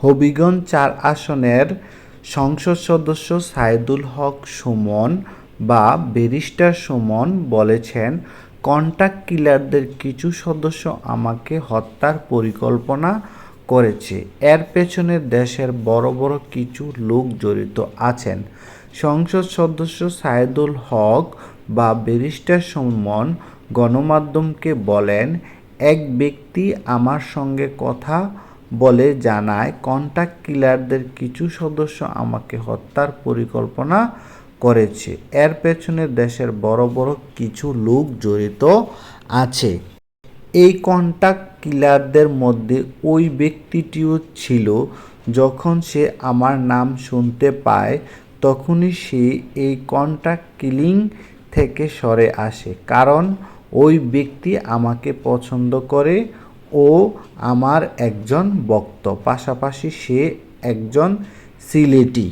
হবিগঞ্জ চার আসনের সংসদ সদস্য সাইদুল হক সুমন বা ব্যারিস্টার সুমন বলেছেন কন্ট্রাক্ট কিলারদের কিছু সদস্য আমাকে হত্যার পরিকল্পনা করেছে। এর পেছনে দেশের বড় বড় কিছু লোক জড়িত আছেন। সংসদ সদস্য সাইদুল হক বা ব্যারিস্টার সুমন গণমাধ্যমকে বলেন, এক ব্যক্তি আমার সঙ্গে কথা বলে জানায় কন্ট্রাক্ট কিলারদের কিছু সদস্য আমাকে হত্যার পরিকল্পনা করেছে। এর পেছনে দেশের বড় বড় কিছু লোক জড়িত আছে। এই কন্ট্রাক্ট কিলারদের মধ্যে ওই ব্যক্তিটিও ছিল। যখন সে আমার নাম শুনতে পায়, তখনই সে এই কন্ট্রাক্ট কিলিং থেকে সরে আসে। কারণ ওই ব্যক্তি আমাকে পছন্দ করে ও আমার একজন বক্ত পাশাপাশি সে একজন সিলেটি।